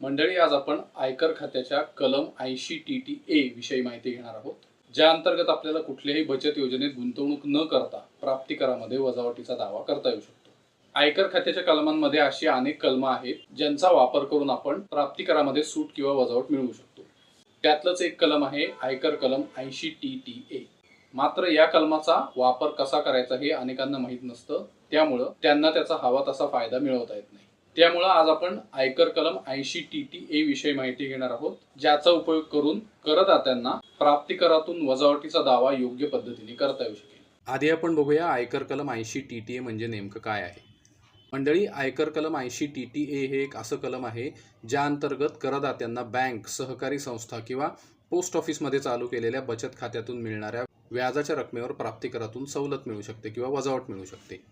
मंडळी आज आपण आयकर खात्याच्या कलम ऐंशी टी टी ए विषयी माहिती घेणार आहोत ज्या अंतर्गत आपल्याला कुठल्याही बचत योजनेत गुंतवणूक न करता प्राप्तिकरामध्ये वजावटीचा दावा करता येऊ शकतो. आयकर खात्याच्या कलमांमध्ये अशी अनेक कलमं आहेत ज्यांचा वापर करून आपण प्राप्तिकरामध्ये सूट किंवा वजावट मिळवू शकतो. त्यातलंच एक कलम आहे आयकर कलम ऐंशी टी टी ए. मात्र या कलमाचा वापर कसा करायचा हे अनेकांना माहीत नसतं त्यामुळं त्यांना त्याचा हवा तसा फायदा मिळवता येत नाही. त्यामुळं आज आपण आयकर कलम ऐंशी टी टी ए विषयी माहिती घेणार आहोत ज्याचा उपयोग करून करदात्यांना प्राप्तिकरातून वजावटीचा दावा योग्य पद्धतीने करता येऊ शकेल. आधी आपण बघूया आयकर कलम ऐंशी टी टी ए म्हणजे नेमकं काय आहे. मंडळी आयकर कलम ऐंशी टी टी ए हे एक असं कलम आहे ज्या अंतर्गत करदात्यांना बँक सहकारी संस्था किंवा पोस्ट ऑफिसमध्ये चालू केलेल्या बचत खात्यातून मिळणाऱ्या व्याजाच्या रकमेवर प्राप्तिकरातून सवलत मिळू शकते किंवा वजावट मिळू शकते.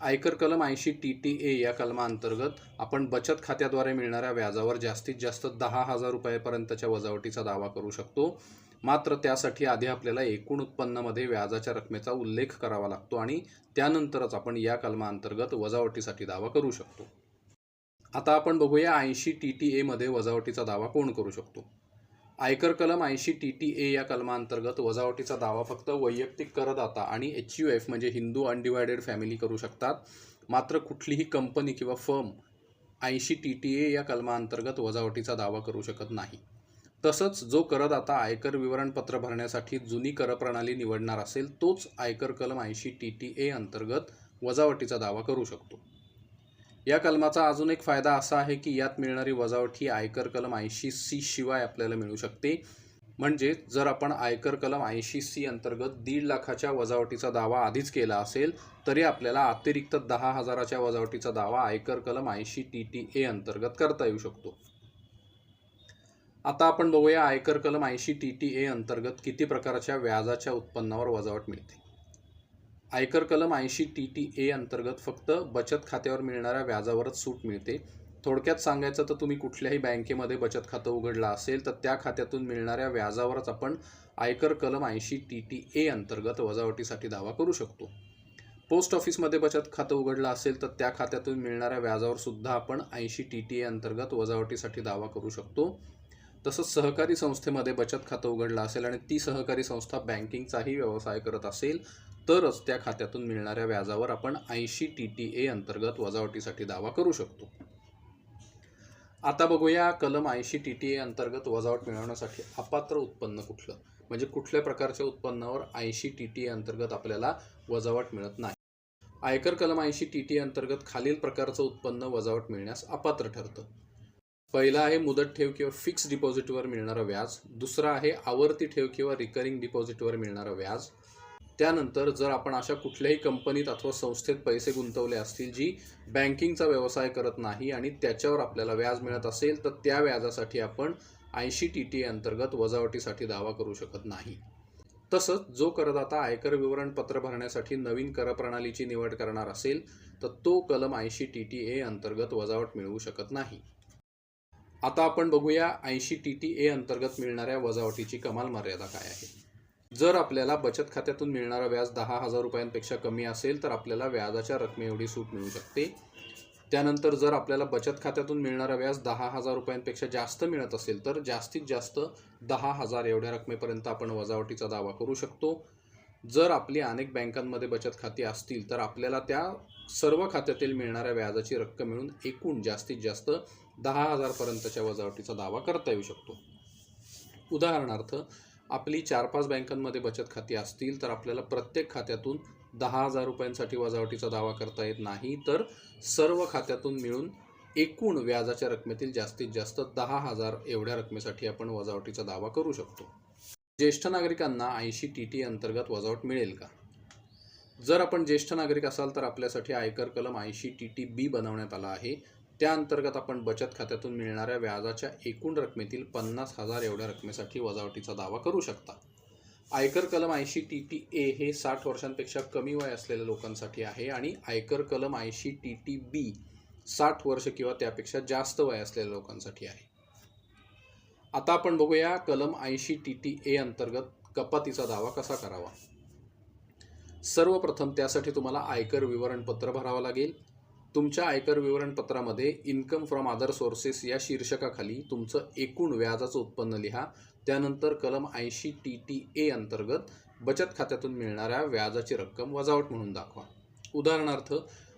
आयकर कलम ऐंशी टी टी ए या कलमाअंतर्गत आपण बचत खात्याद्वारे मिळणाऱ्या व्याजावर जास्तीत जास्त दहा हजार रुपयापर्यंतच्या वजावटीचा दावा करू शकतो. मात्र त्यासाठी आधी आपल्याला एकूण उत्पन्नामध्ये व्याजाच्या रकमेचा उल्लेख करावा लागतो आणि त्यानंतरच आपण या कलमाअंतर्गत वजावटीसाठी दावा करू शकतो. आता आपण बघूया ऐंशी टी टी एमध्ये वजावटीचा दावा कोण करू शकतो? आयकर कलम ऐंशी टी टी ए या कलमाअंतर्गत वजावटीचा दावा फक्त वैयक्तिक करदाता आणि एच यू एफ म्हणजे हिंदू अनडिवायडेड फॅमिली करू शकतात. मात्र कुठलीही कंपनी किंवा फर्म ऐंशी टी टी ए या कलमाअंतर्गत वजावटीचा दावा करू शकत नाही. तसंच जो करदाता आयकर विवरणपत्र भरण्यासाठी जुनी करप्रणाली निवडणार असेल तोच आयकर कलम ऐंशी टी टी ए अंतर्गत वजावटीचा दावा करू शकतो. या कलमाचा अजून एक फायदा असा आहे की यात मिळणारी वजावट ही आयकर कलम ऐंशी सी शिवाय आपल्याला मिळू शकते. म्हणजे जर आपण आयकर कलम ऐंशी सी अंतर्गत दीड लाखाच्या वजावटीचा दावा आधीच केला असेल तरी आपल्याला अतिरिक्त दहा हजाराच्या वजावटीचा दावा आयकर कलम ऐंशी टी टी ए अंतर्गत करता येऊ शकतो. आता आपण बघूया आयकर कलम ऐंशी टी टी ए अंतर्गत किती प्रकारच्या व्याजाच्या उत्पन्नावर वजावट मिळते. आयकर कलम ऐंशी टी टी ए अंतर्गत फक्त बचत खात्यावर मिळणाऱ्या व्याजावरच सूट मिळते. थोडक्यात सांगायचं तर तुम्ही कुठल्याही बँकेमध्ये बचत खातं उघडलं असेल तर त्या खात्यातून मिळणाऱ्या व्याजावरच आपण आयकर कलम ऐंशी टी टी ए अंतर्गत वजावटीसाठी दावा करू शकतो. पोस्ट ऑफिसमध्ये बचत खातं उघडलं असेल तर त्या खात्यातून मिळणाऱ्या व्याजावर सुद्धा आपण ऐंशी टी टी ए अंतर्गत वजावटीसाठी दावा करू शकतो. तसंच सहकारी संस्थेमध्ये बचत खातं उघडलं असेल आणि ती सहकारी संस्था बँकिंगचाही व्यवसाय करत असेल तरच त्या खात्यातून मिळणाऱ्या व्याजावर आपण ऐंशी टी टी ए अंतर्गत वजावटीसाठी दावा करू शकतो. आता बघूया कलम ऐंशी टी टी ए अंतर्गत वजावट मिळवण्यासाठी अपात्र उत्पन्न कुठलं? म्हणजे कुठल्या प्रकारच्या उत्पन्नावर ऐंशी टी टी ए अंतर्गत आपल्याला वजावट मिळत नाही? आयकर कलम ऐंशी टी टी अंतर्गत खालील प्रकारचं उत्पन्न वजावट मिळण्यास अपात्र ठरतं. पहिला आहे मुदत ठेव किंवा फिक्स डिपॉझिटवर मिळणारं व्याज. दुसरा आहे आवर्ती ठेव किंवा रिकरिंग डिपॉझिटवर मिळणारं व्याज. त्यानंतर जर आपण अशा कुठल्याही कंपनीत अथवा संस्थेत पैसे गुंतवले असतील जी बँकिंगचा व्यवसाय करत नाही आणि त्याच्यावर आपल्याला व्याज मिळत असेल तर त्या व्याजासाठी आपण ऐंशी टी टी अंतर्गत वजावटीसाठी दावा करू शकत नाही. तसंच जो करदाता आयकर विवरणपत्र भरण्यासाठी नवीन करप्रणालीची निवड करणार असेल तर तो कलम ऐंशी टी टी ए अंतर्गत वजावट मिळवू शकत नाही. आता आपण बघूया ऐंशी टी टी ए अंतर्गत मिळणाऱ्या वजावटीची कमाल मर्यादा काय आहे. जर आपल्याला बचत खात्यातून मिळणारा व्याज दहा हजार रुपयांपेक्षा कमी असेल तर आपल्याला व्याजाच्या रकमे एवढी सूट मिळू शकते. त्यानंतर जर आपल्याला बचत खात्यातून मिळणारा व्याज दहा हजार रुपयांपेक्षा जास्त मिळत असेल तर जास्तीत जास्त दहा हजार एवढ्या रकमेपर्यंत आपण वजावटीचा दावा करू शकतो. जर आपली अनेक बँकांमध्ये बचत खाती असतील तर आपल्याला त्या सर्व खात्यातील मिळणाऱ्या व्याजाची रक्कम मिळून एकूण जास्तीत जास्त दहा हजारपर्यंतच्या वजावटीचा दावा करता येऊ शकतो. उदाहरणार्थ आपली चार पाच बँकांमध्ये बचत खाती असतील तर आपल्याला प्रत्येक खात्यातून दहा हजार रुपयांसाठी वजावटीचा दावा करता येत नाही. तर सर्व खात्यातून मिळून एकूण व्याजाच्या रकमेतील जास्तीत जास्त दहा हजार एवढ्या रकमेसाठी आपण वजावटीचा दावा करू शकतो. ज्येष्ठ नागरिकांना ऐंशी टी टी अंतर्गत वजावट मिळेल का? जर आपण ज्येष्ठ नागरिक असाल तर आपल्यासाठी आयकर कलम ऐंशी टी टी बी बनवण्यात आला आहे. त्या अंतर्गत आपण बचत खात्यातून मिळणाऱ्या व्याजाच्या एकूण रकमेतील पन्नास हजार एवढ्या रकमेसाठी वजावटीचा दावा करू शकता. आयकर कलम ऐंशी टी टी ए हे साठ वर्षांपेक्षा कमी वय असलेल्या लोकांसाठी आहे आणि आयकर कलम ऐंशी टी टी बी साठ वर्ष किंवा त्यापेक्षा जास्त वय असलेल्या लोकांसाठी आहे. आता आपण बघूया कलम ऐंशी टी टी ए अंतर्गत कपातीचा दावा कसा करावा. सर्वप्रथम त्यासाठी तुम्हाला आयकर विवरणपत्र भरावं लागेल. तुमच्या आयकर विवरणपत्रामध्ये इन्कम फ्रॉम अदर सोर्सेस या शीर्षकाखाली तुमचं एकूण व्याजाचं उत्पन्न लिहा. त्यानंतर कलम ऐंशी टी टी ए अंतर्गत बचत खात्यातून मिळणाऱ्या व्याजाची रक्कम वजावट म्हणून दाखवा. उदाहरणार्थ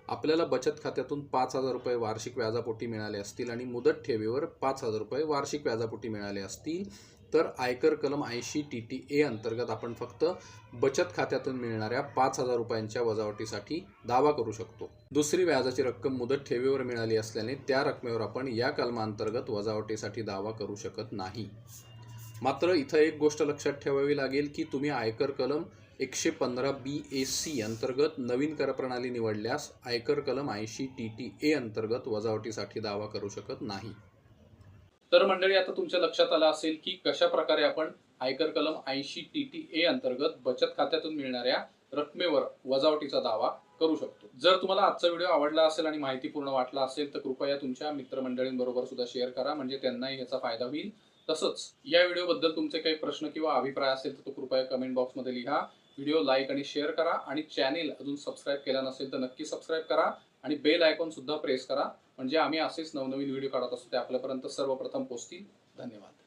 आपल्याला बचत खात्यातून पाच हजार रुपये वार्षिक व्याजापोटी मिळाले असतील आणि मुदत ठेवीवर पाच हजार रुपये वार्षिक व्याजापोटी मिळाले असतील तर आयकर कलम ऐंशी टी टी ए अंतर्गत आपण फक्त बचत खात्यातून मिळणाऱ्या पाच हजार रुपयांच्या वजावटीसाठी दावा करू शकतो. दुसरी व्याजाची रक्कम मुदत ठेवीवर मिळाली असल्याने त्या रकमेवर आपण या कलमांतर्गत वजावटीसाठी दावा करू शकत नाही. मात्र इथं एक गोष्ट लक्षात ठेवावी लागेल की तुम्ही आयकर कलम एकशे पंधरा बी ए सी अंतर्गत नवीन कर प्रणाली निवडल्यास आयकर कलम ऐंशी टी टी ए अंतर्गत वजावटीसाठी दावा करू शकत नाही. तर मंडळी आता तुमच्या लक्षात आलं असेल की कशा प्रकारे आपण आयकर कलम ऐंशी टी टी ए अंतर्गत बचत खात्यातून मिळणाऱ्या रकमेवर वजावटीचा दावा करू शकतो. जर तुम्हाला आजचा व्हिडिओ आवडला असेल आणि माहितीपूर्ण वाटला असेल तर कृपया तुमच्या मित्रमंडळींबरोबर सुद्धा शेअर करा. म्हणजे त्यांनाही याचा फायदा होईल. तसंच या व्हिडिओबद्दल तुमचे काही प्रश्न किंवा अभिप्राय असेल तर तो कृपया कमेंट बॉक्समध्ये लिहा. व्हिडिओ लाईक आणि शेअर करा. आणि चॅनेल अजून सबस्क्राईब केला नसेल तर नक्की सबस्क्राईब करा. आणि बेल आयकॉन सुद्धा प्रेस करा. म्हणजे आम्ही असेच नवनवीन व्हिडिओ काढत असतो ते आपल्यापर्यंत सर्वप्रथम पोहोचतील धन्यवाद.